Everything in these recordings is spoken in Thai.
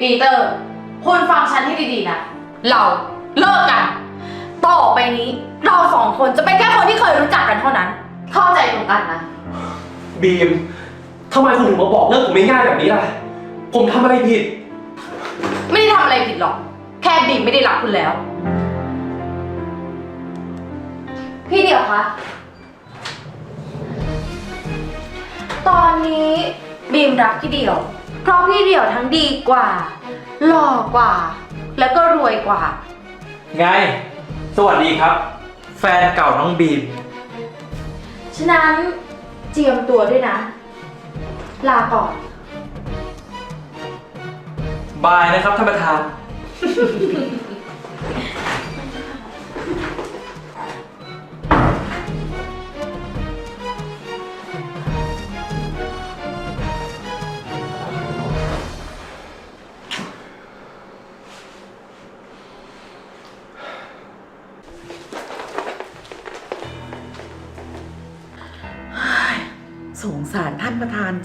ปีเตอร์ คุณฟังฉันให้ดีๆนะ เราเลิกกัน ต่อไปนี้เราสองคนจะเป็นแค่คนที่เคยรู้จักกันเท่านั้น เข้าใจตรงกันนะ บีมทำไมคุณถึงมาบอกเลิกผมง่ายๆแบบนี้ล่ะ ผมทำอะไรผิด ไม่ได้ทำอะไรผิดหรอก แค่บีมไม่ได้รักคุณแล้ว พี่เดียวคะ ตอนนี้บีมรักพี่เดียว เพราะพี่เดียวทั้งดีกว่า หล่อกว่า แล้วก็รวยกว่า ไง สวัสดีครับ แฟนเก่าน้องบีม ฉะนั้นเจียมตัวด้วยนะ ลาก่อน บายนะครับท่านประธาน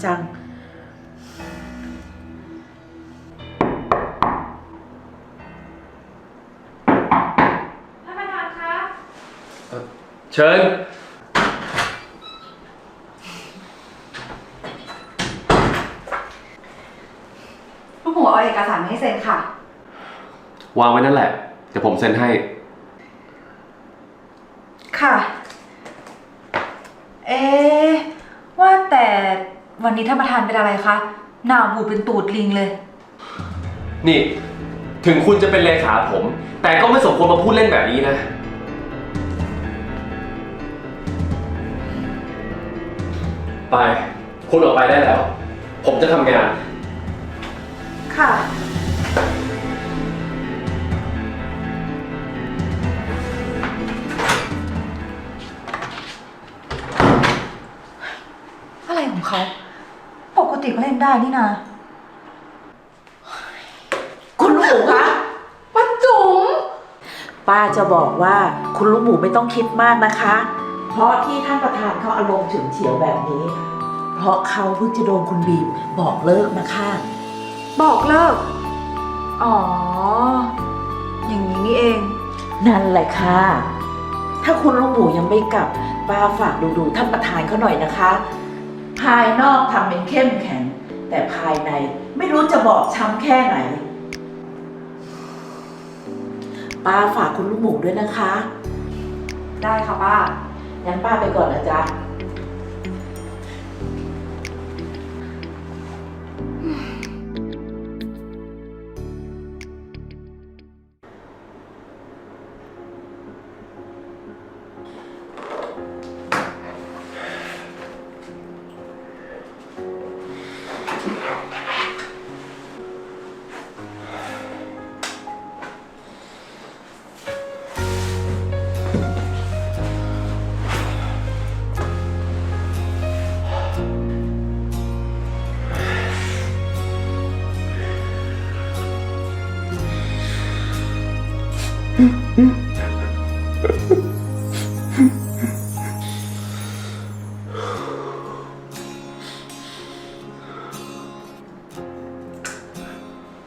จัง ท่านประธานคะ เชิญลูกหมูเอาเอกสารมาให้เซ็นค่ะ วางไว้นั่นแหละ เดี๋ยวผมเซ็นให้ ค่ะ เอ๊ะว่าแต่ วันนี้ท่านประธานเป็นอะไรคะ หน้าบูดเป็นตูดลิงเลย นี่ ถึงคุณจะเป็นเลขาผม แต่ก็ไม่สมควรมาพูดเล่นแบบนี้นะ ไป คุณออกไปได้แล้ว ผมจะทำงาน ค่ะ อะไรของเขาปก ติก็เล่นได้นี่นาคุณลูกหมูคะป้าจุ๋มป้าจะบอกว่าคุณลูกหมูไม่ต้องคิดมากนะคะ เพราะที่ท่านประธานเขาอารมณ์ฉุนเฉียวแบบนี้ เพราะเขาเพิ่งจะโดนคุณบีมบอกเลิกนะคะ บอกเลิก อ๋อ อย่างนี้นี่เอง นั่นแหละค่ะ ถ้าคุณลูกหมูยังไม่กลับป้าฝากดูดูๆท่านประธานเขาหน่อยนะคะ ภายนอกทำเป็นเข้มแข็ง แต่ภายในไม่รู้จะบอกช้ำแค่ไหน ป้าฝากคุณลูกหมูด้วยนะคะ ได้ค่ะป้า งั้นป้าไปก่อนนะจ๊ะ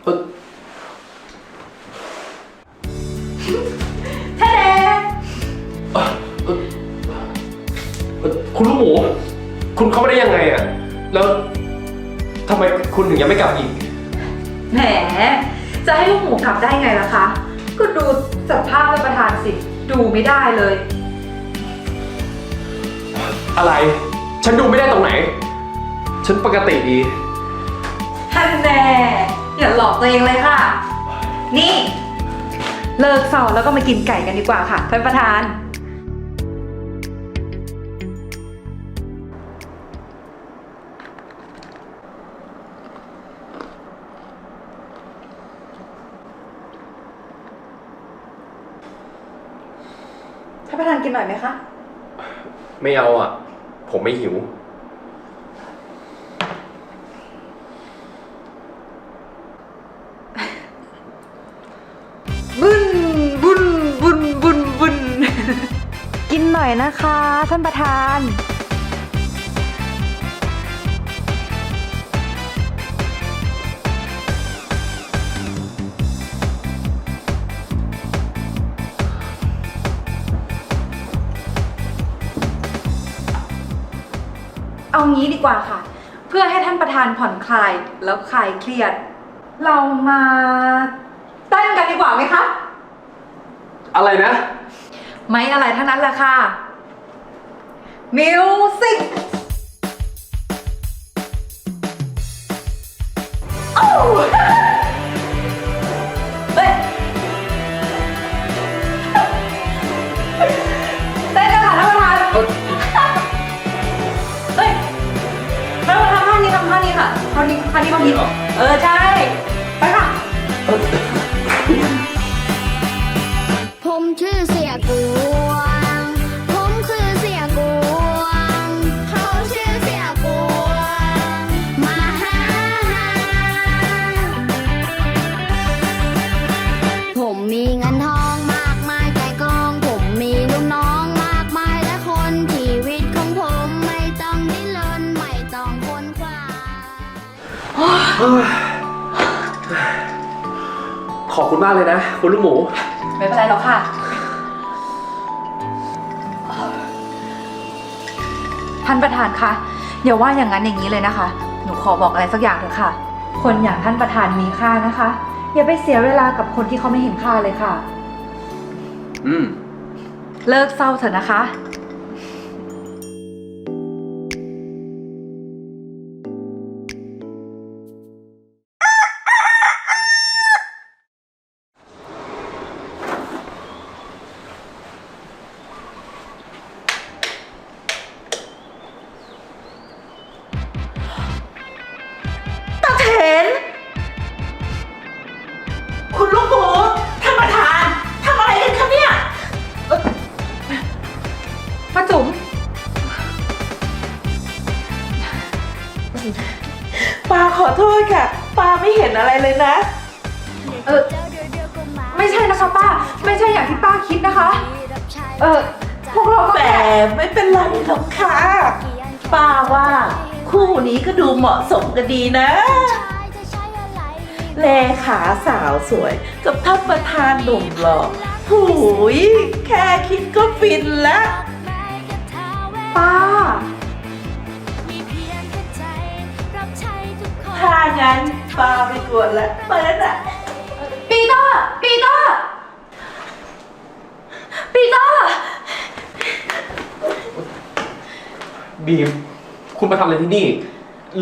เอ่อท่านเดชเอ่อเอ่อเอ่อคุณลูกหมู คุณเข้ามาได้ยังไงอะแล้วทำไมคุณถึงยังไม่กลับอีก แหม จะให้ลูกหมูกลับได้ไงล่ะคะ ก็ดูสภาพท่านประธานสิ ดูไม่ได้เลย อะไร ฉันดูไม่ได้ตรงไหน ฉันปกติดี ท่านแน่ อย่าหลอกตัวเองเลยค่ะ นี่ เลิกเศร้าแล้วก็มากินไก่กันดีกว่าค่ะท่านประธาน ท่านประธานกินหน่อยไหมคะ ไม่เอาอะ ผมไม่หิว นอยนะคะ ท่านประธาน เอางี้ดีกว่าค่ะ เพื่อให้ท่านประธานผ่อนคลายแล้วคลายเครียด เรามาเต้นกันดีกว่าไหมคะ อะไรนะ ไม่อะไรทั้งนั้นแหละค่ะ มิวสิกเฮ้ยเต้นกันค่ะท่านประธานเฮ้ยท่านประธานท่านี้ทำท่านี้ค่ะท่านี้ท่านี้ท่านี้ เออ ใช่ ไปค่ะ มากเลยนะคุณลูกหมู ไม่เป็นไรหรอกค่ะ ท่านประธานคะอย่าว่าอย่างนั้นอย่างนี้เลยนะคะ หนูขอบอกอะไรสักอย่างเถอะค่ะ คนอย่างท่านประธานมีค่านะคะ อย่าไปเสียเวลากับคนที่เขาไม่เห็นค่าเลยค่ะ อืม เลิกเศร้าเถอะนะคะ กันดีนะแลขาสาวสวยกับท่านประธานหนุ่มหล่อหูย แค่คิดก็ฟินแล้วป้า ถ้างั้นป้าไม่กวนแล้วไปแล้วนะปีเตอร์ ปีเตอร์ ปีเตอร์ บีม คุณมาทำอะไรที่นี่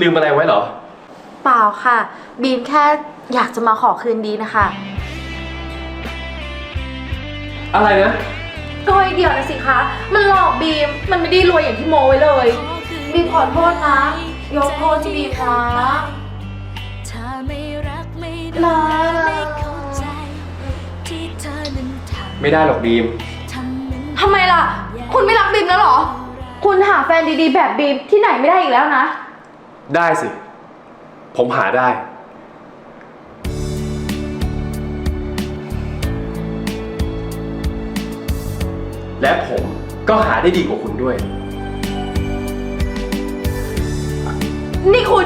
ลืมอะไรไว้เหรอ เปล่าค่ะ บีมแค่อยากจะมาขอคืนดีนะคะ อะไรนะ ก็ไอเดียวนะสิคะ มันหลอกบีม มันไม่ได้รวยอย่างที่โมไว้เลย บีมขอโทษนะ ยกโทษที่บีมนะถ้าไม่รักไม่ลาไม่เข้าใจ ที่เธอนั้นทไม่ได้หรอกบีมำทำนั้นทำไมล่ะ คุณไม่รักบีมแล้วเหรอ คุณหาแฟนดีๆ แบบบีมที่ไหนไม่ได้อีกแล้วนะ ได้สิ ผมหาได้ และผมก็หาได้ดีกว่าคุณด้วย นี่คุณ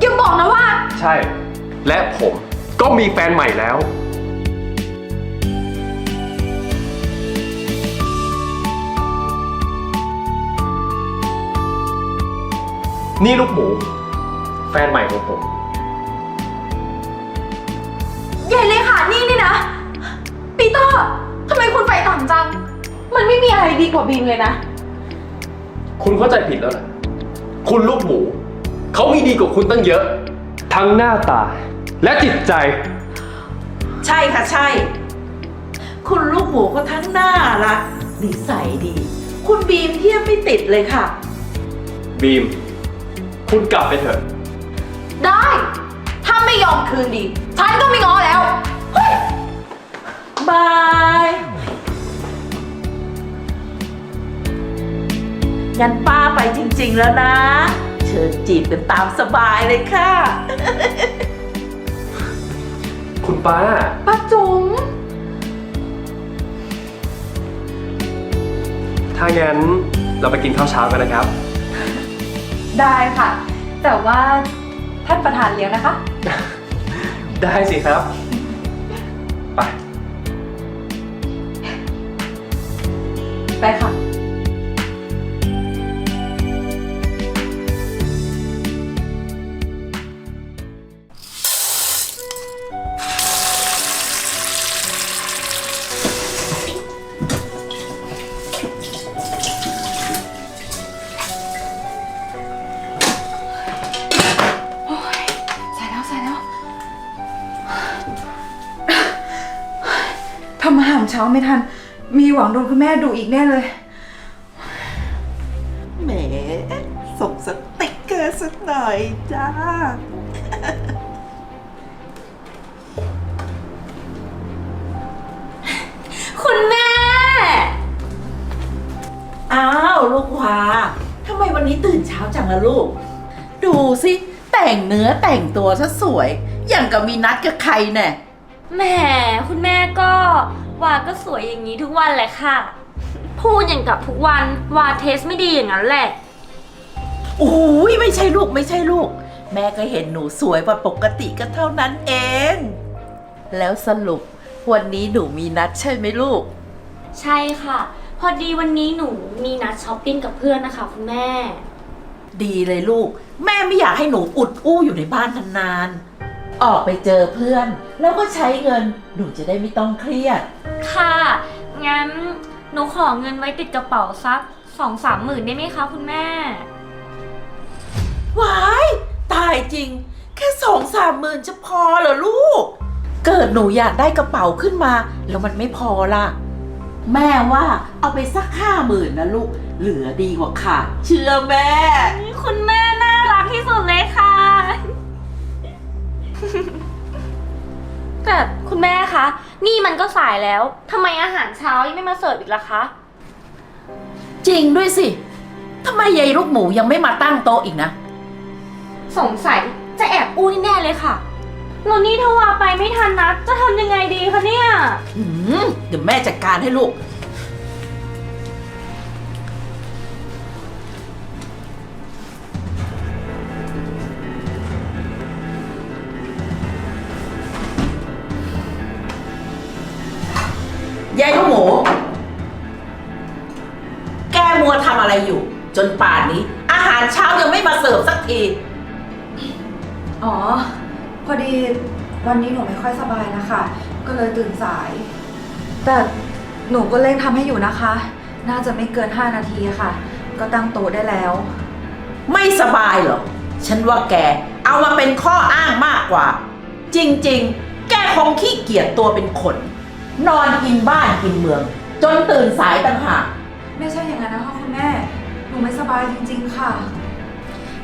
อย่าบอกนะว่า ใช่ และผมก็มีแฟนใหม่แล้ว นี่ลูกหมู แฟนใหม่ของผม ใหญ่เลยค่ะนี่นี่นะ ปีเตอร์ทำไมคุณไฟต่ำจัง มันไม่มีอะไรดีกว่าบีมเลยนะ คุณเข้าใจผิดแล้วนะคุณลูกหมู เขามีดีกว่าคุณตั้งเยอะ ทั้งหน้าตา และจิตใจ ใช่ค่ะใช่ คุณลูกหมูก็ทั้งน่ารักนิสัยดี คุณบีมเทียบไม่ติดเลยค่ะ บีม คุณกลับไปเถอะ ได้ ถ้าไม่ยอมคืนดี ฉันก็ไม่ง้อแล้ว เฮ้ย บาย งั้นป้าไปจริงๆแล้วนะ เชิญจีบกันตามสบายเลยค่ะ คุณป้า ป้าจุ๋มถ้างั้นเราไปกินข้าวเช้ากันนะครับ ได้ค่ะ แต่ว่าท่านประธานเลี้ยงนะคะ ได้สิครับ ไป ไปค่ะำอาหารเช้าไม่ทัน มีหวังโดนคุณแม่ดูอีกแน่เลย แหมส่งสติ๊กเกอร์สักหน่อยจ้า คุณแม่ อ้าวลูกวาทำไมวันนี้ตื่นเช้าจังล่ะลูก ดูสิ แต่งเนื้อแต่งตัวซะสวย อย่างกับมีนัดกับใครแน่ แหมคุณแม่ก็ วาก็สวยอย่างนี้ทุกวันแหละค่ะ พูดอย่างกับทุกวันวาเทสไม่ดีอย่างนั้นแหละ โอ้ยไม่ใช่ลูกไม่ใช่ลูก แม่ก็เห็นหนูสวยกว่าปกติก็เท่านั้นเอง แล้วสรุปวันนี้หนูมีนัดใช่ไหมลูก ใช่ค่ะ พอดีวันนี้หนูมีนัดช้อปปิ้งกับเพื่อนนะคะคุณแม่ ดีเลยลูก แม่ไม่อยากให้หนูอุดอู้อยู่ในบ้านนานๆ ออกไปเจอเพื่อน แล้วก็ใช้เงินหนูจะได้ไม่ต้องเครียด ค่ะ งั้นหนูขอเงินไว้ติดกระเป๋าสักสองสามหมื่นได้ไหมคะคุณแม่ ว้าย ตายจริง แค่สองสามหมื่นจะพอเหรอลูก เกิดหนูอยากได้กระเป๋าขึ้นมา แล้วมันไม่พอล่ะแม่ว่าเอาไปสักห้าหมื่นนะลูก เหลือดีกว่าขาดเชื่อแม่ คุณแม่ คุณแม่คะ นี่มันก็สายแล้วทำไมอาหารเช้ายังไม่มาเสิร์ฟอีกล่ะคะ จริงด้วยสิทำไมยายลูกหมูยังไม่มาตั้งโต๊ะอีกนะ สงสัยจะแอบอู้แน่ๆเลยค่ะแล้วนี่ถ้าวาไปไม่ทันนะจะทำยังไงดีคะเนี่ยหืมเดี๋ยวแม่จัดการให้ลูก มาเสิร์ฟสักทีอ๋อ พอดีวันนี้หนูไม่ค่อยสบายนะคะ ก็เลยตื่นสาย แต่หนูก็เร่งทำให้อยู่นะคะ น่าจะไม่เกิน 5 นาทีค่ะ ก็ตั้งโต๊ะได้แล้ว ไม่สบายเหรอ ฉันว่าแกเอามาเป็นข้ออ้างมากกว่า จริงๆ แกคงขี้เกียจตัวเป็นคน นอนกินบ้านกินเมือง จนตื่นสายต่างหาก ไม่ใช่อย่างนั้นนะคะคุณแม่ หนูไม่สบายจริงๆค่ะ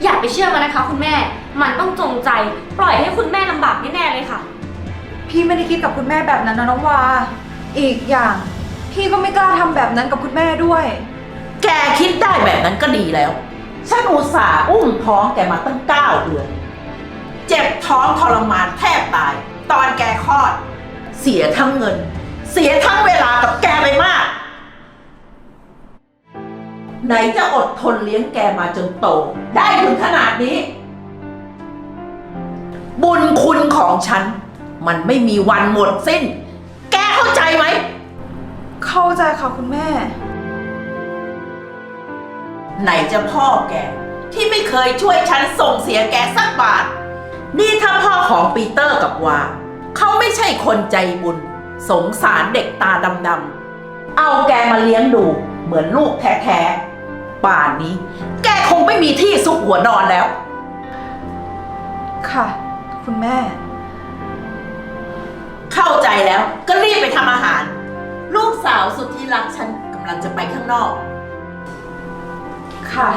อย่าไปเชื่อมันนะคะ คุณแม่ มันต้องจงใจ ปล่อยให้คุณแม่ลำบากแน่ๆเลยค่ะ พี่ไม่ได้คิดกับคุณแม่แบบนั้นนะน้องวา อีกอย่าง พี่ก็ไม่กล้าทำแบบนั้นกับคุณแม่ด้วย แกคิดได้แบบนั้นก็ดีแล้ว ฉันอุตส่าห์อุ้มท้องแกมาตั้งเก้าเดือน เจ็บท้องทรมานแทบตาย ตอนแกคลอด เสียทั้งเงิน เสียทั้งเวลากับแกไปมาก ไหนจะอดทนเลี้ยงแกมาจนโต ได้ถึงขนาดนี้ บุญคุณของฉัน มันไม่มีวันหมดสิ้น แกเข้าใจไหม เข้าใจค่ะคุณแม่ ไหนจะพ่อแก ที่ไม่เคยช่วยฉันส่งเสียแกสักบาท นี่ถ้าพ่อของปีเตอร์กับวาเขาไม่ใช่คนใจบุญ สงสารเด็กตาดำๆเอาแกมาเลี้ยงดูเหมือนลูกแท้ๆ ป่านนี้ แกคงไม่มีที่ซุกหัวนอนแล้ว ค่ะ คุณแม่ เข้าใจแล้วก็รีบไปทำอาหาร ลูกสาวสุดที่รักฉันกำลังจะไปข้างนอก ค่ะ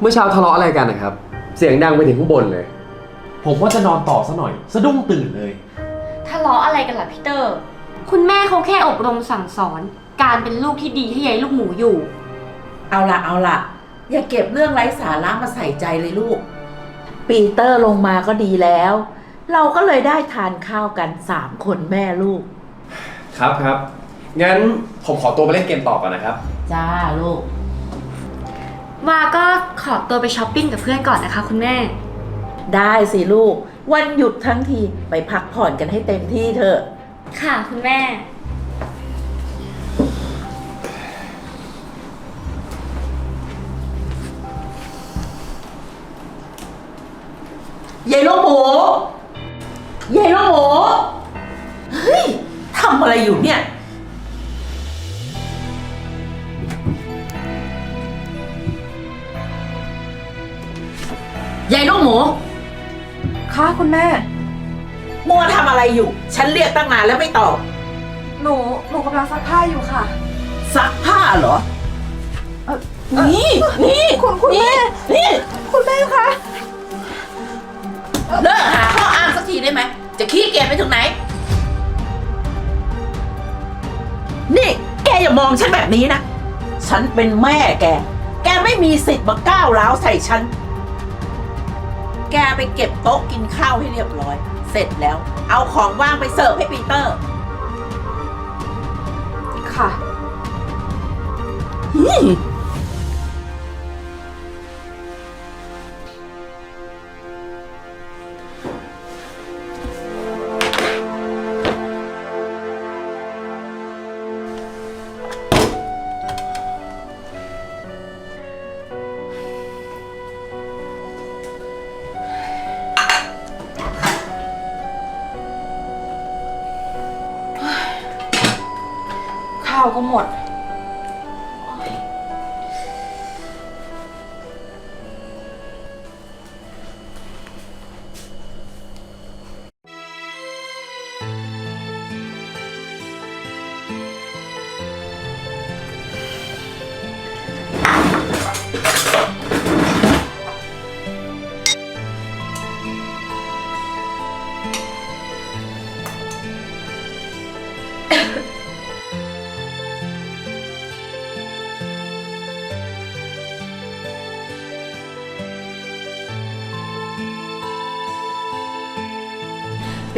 เมื่อเช้าทะเลาะอะไรกันนะครับ เสียงดังไปถึงข้างบนเลย ผมว่าจะนอนต่อซะหน่อย สะดุ้งตื่นเลย ทะเลาะอะไรกันล่ะพี่เตอร์ คุณแม่เขาแค่อบรมสั่งสอน การเป็นลูกที่ดีให้ยายลูกหมูอยู่ เอาละเอาละอย่าเก็บเรื่องไร้สาระมาใส่ใจเลยลูก ปีเตอร์ลงมาก็ดีแล้ว เราก็เลยได้ทานข้าวกันสามคนแม่ลูก ครับครับ งั้นผมขอตัวไปเล่นเกมต่อก่อนนะครับ จ้าลูก วาก็ขอตัวไปช้อปปิ้งกับเพื่อนก่อนนะคะ คุณแม่ ได้สิลูก วันหยุดทั้งทีไปพักผ่อนกันให้เต็มที่เถอะ ค่ะคุณแม่ ยายลูกหมูยายลูกหมู เฮ้ย ทำอะไรอยู่เนี่ย คุณแม่ มัวทำอะไรอยู่ ฉันเรียกตั้งนานแล้วไม่ตอบ หนูหนูกำลังซักผ้าอยู่ค่ะ ซักผ้าเหรอเอ่อนี่ นี่คุณคุณแม่ นี่ คุณแม่คะเลิกหาข้ออ้างสักทีได้ไหม จะขี้เกียจไปถึงไหน นี่ แกอย่ามองฉันแบบนี้นะ ฉันเป็นแม่แก แกไม่มีสิทธิ์มาก้าวร้าวใส่ฉัน แกไปเก็บโต๊ะกินข้าวให้เรียบร้อย เสร็จแล้ว เอาของว่างไปเสิร์ฟให้ปีเตอร์ ค่ะข้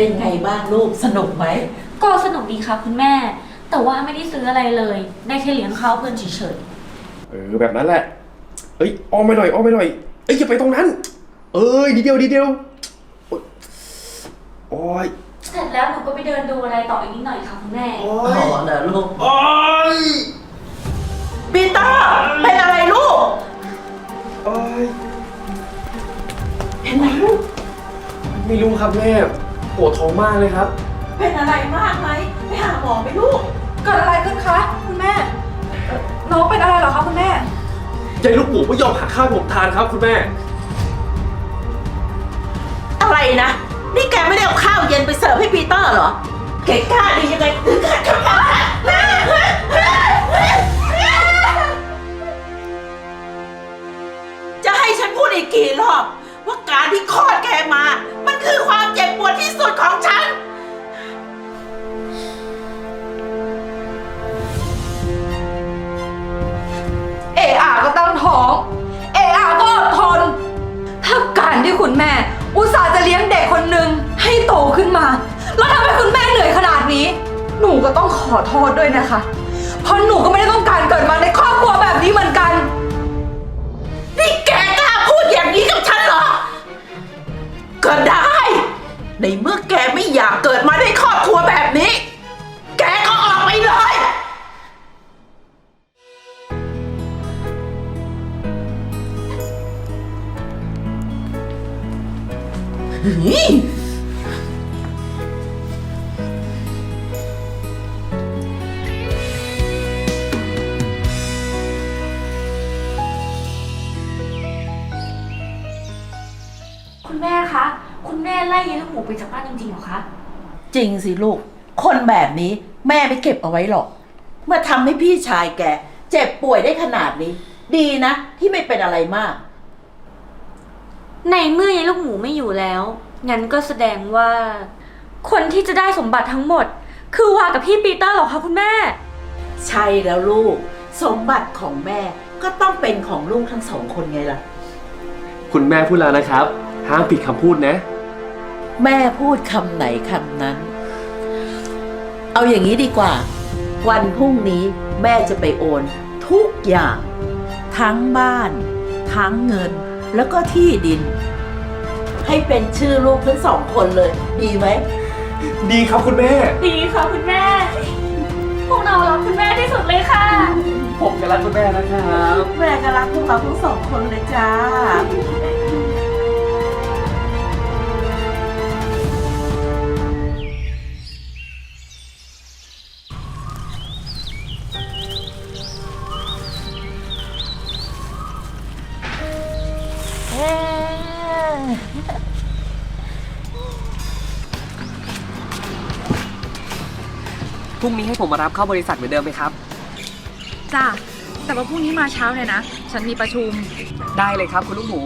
เป็นไงบ้างลูกสนุกไหมก็สนุกดีค่ะคุณแม่ แต่ว่าไม่ได้ซื้ออะไรเลย ได้แค่เลี้ยงข้าวเพื่อนเฉยเออแบบนั้นแหละ เอ้ยอ้อมไปหน่อยอ้อมไปหน่อย เอ้ยอย่าไปตรงนั้น เอ้ยดีเดียวดีเดียวโอ๊ยโอ้ยๆเสร็จแล้วหนูก็ไปเดินดูอะไรต่ออีกนิดหน่อยค่ะคุณแม่ โอ้อ๋อยเหรอลูก โอ้ยปีเตอร์เป็นอะไรลูก โอ้ยเป็นอะไรลูก ไม่รู้ครับแม่ ปวดท้องมากเลยครับ เป็นอะไรมากไหมไปหาหมอไหมลูก เกิดอะไรขึ้นคะคุณแม่เอ่อน้องเป็นอะไรเหรอคะคุณแม่ ยายลูกหมูไม่ยอมหาข้าวให้ผมทานครับคุณแม่ อะไรนะ นี่แกไม่ได้เอาข้าวเย็นไปเสิร์ฟให้ปีเตอร์เหรอแกกล้าดียังไงถึงขัดคำสั่งจะให้ฉันพูดอีกกี่รอบ ว่าการที่คลอดแกมามัน คือความเจ็บปวดที่สุดของฉัน เออาก็ตั้งท้อง เออาก็อดทน ถ้าการที่คุณแม่ อุตส่าห์จะเลี้ยงเด็กคนหนึ่งให้โตขึ้นมา แล้วทำให้คุณแม่เหนื่อยขนาดนี้ หนูก็ต้องขอโทษด้วยนะคะ เพราะหนูก็ไม่ได้ต้องการเกิดมาในครอบครัวแบบนี้เหมือนกัน นี่แกกล้าพูดอย่างนี้กับฉันเหรอ ก็ได้ ในเมื่อแกไม่อยากเกิดมาในครอบครัวแบบนี้ แกก็ออกไปเลย คุณแม่คะ คุณแม่ไล่ยายลูกหมูไปจากบ้านจริงๆเหรอคะ จริงสิลูก คนแบบนี้แม่ไม่เก็บเอาไว้หรอกเมื่อทำให้พี่ชายแก เจ็บป่วยได้ขนาดนี้ ดีนะ ที่ไม่เป็นอะไรมาก ในเมื่อยายลูกหมูไม่อยู่แล้ว งั้นก็แสดงว่า คนที่จะได้สมบัติทั้งหมด คือวากับพี่ปีเตอร์เหรอคะคุณแม่ ใช่แล้วลูก สมบัติของแม่ก็ต้องเป็นของลูกทั้งสองคนไงล่ะ คุณแม่พูดแล้วนะครับ ห้ามผิดคำพูดนะ แม่พูดคำไหนคำนั้น เอาอย่างนี้ดีกว่า วันพรุ่งนี้แม่จะไปโอน ทุกอย่าง ทั้งบ้าน ทั้งเงิน แล้วก็ที่ดิน ให้เป็นชื่อลูกทั้งสองคนเลย ดีไหม ดีครับคุณแม่ ดีค่ะคุณแม่ พวกเรารักคุณแม่ที่สุดเลยค่ะ ผมจะรักคุณแม่นะครับ แม่ก็รักพวกเราทั้งสองคนเลยจ้า รุ่งนี้ให้ผมมารับเข้าบริษัทเหมือนเดิมไหมครับ จ้าแต่ว่าพรุ่งนี้มาเช้าเลยนะ ฉันมีประชุม ได้เลยครับ คุณลูกหมู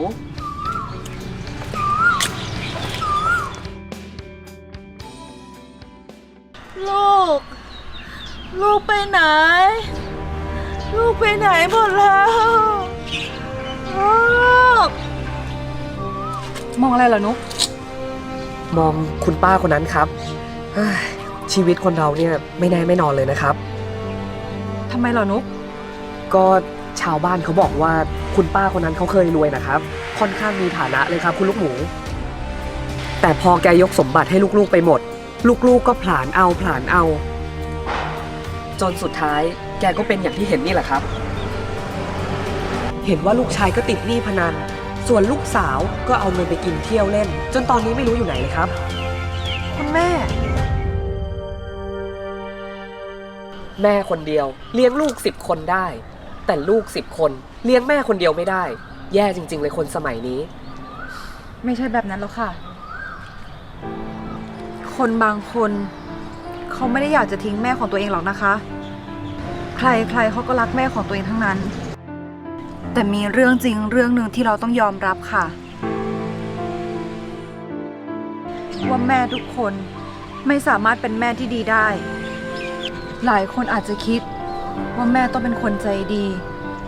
ลูก ลูกไปไหน ลูกไปไหนหมดแล้วลูกมองอะไรเหรอนุกมองคุณป้าคนนั้นครับเฮ้ย ชีวิตคนเราเนี่ยไม่แน่ไม่นอนเลยนะครับ ทำไมเหรอนุก ก็ชาวบ้านเขาบอกว่าคุณป้าคนนั้นเขาเคยรวยนะครับ ค่อนข้างมีฐานะเลยครับคุณลูกหมู แต่พอแกยกสมบัติให้ลูกๆไปหมด ลูกๆก็ผลานเอาผลานเอา จนสุดท้ายแกก็เป็นอย่างที่เห็นนี่แหละครับ เห็นว่าลูกชายก็ติดหนี้พนัน ส่วนลูกสาวก็เอาเงินไปกินเที่ยวเล่น จนตอนนี้ไม่รู้อยู่ไหนเลยครับ คุณแม่ แม่คนเดียว เลี้ยงลูกสิบคนได้ แต่ลูกสิบคนเลี้ยงแม่คนเดียวไม่ได้ แย่จริง ๆ เลยคนสมัยนี้ ไม่ใช่แบบนั้นหรอกค่ะ คนบางคน เขาไม่ได้อยากจะทิ้งแม่ของตัวเองหรอกนะคะ ใครใครเขาก็รักแม่ของตัวเองทั้งนั้น แต่มีเรื่องจริงเรื่องหนึ่งที่เราต้องยอมรับค่ะ ว่าแม่ทุกคนไม่สามารถเป็นแม่ที่ดีได้ หลายคนอาจจะคิดว่าแม่ต้องเป็นคนใจดี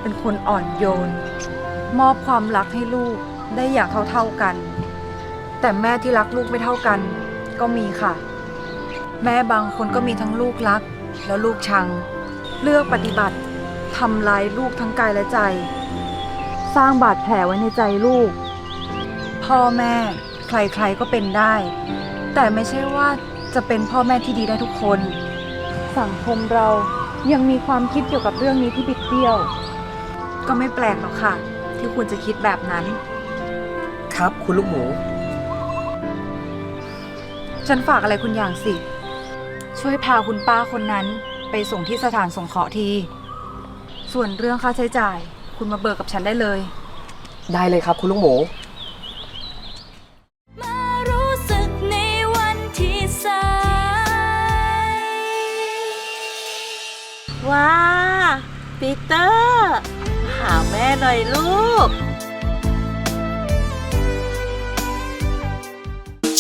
เป็นคนอ่อนโยน มอบความรักให้ลูกได้อย่างเท่าๆกัน แต่แม่ที่รักลูกไม่เท่ากันก็มีค่ะ แม่บางคนก็มีทั้งลูกรัก แล้วลูกชัง เลือกปฏิบัติทำลายลูกทั้งกายและใจ สร้างบาดแผลไว้ในใจลูก พ่อแม่ใครๆก็เป็นได้ แต่ไม่ใช่ว่าจะเป็นพ่อแม่ที่ดีได้ทุกคน สังคมเรายังมีความคิดเกี่ยวกับเรื่องนี้ที่บิดเบี้ยว ก็ไม่แปลกหรอกค่ะ ที่คุณจะคิดแบบนั้น ครับคุณลูกหมู ฉันฝากอะไรคุณอย่างสิ ช่วยพาคุณป้าคนนั้น ไปส่งที่สถานสงเคราะห์ที ส่วนเรื่องค่าใช้จ่าย คุณมาเบิกกับฉันได้เลย ได้เลยครับคุณลูกหมู ว้าปีเตอร์หาแม่หน่อยลูก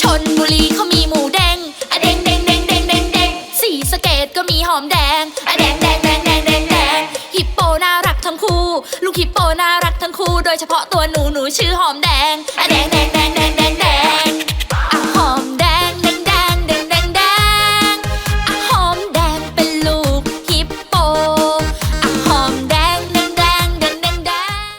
ชนบุรีเขามีหมูแดงอะแดงแดงแดงแดงแดงแดงสีสะเกตก็มีหอมแดงอะแดงแดงแดงแดงแดงแดงฮิปโปน่ารักทั้งคู่ ลูกฮิปโปน่ารักทั้งคู่ โดยเฉพาะตัวหนูหนูชื่อหอมแดงอะแดงแดงแดงแดง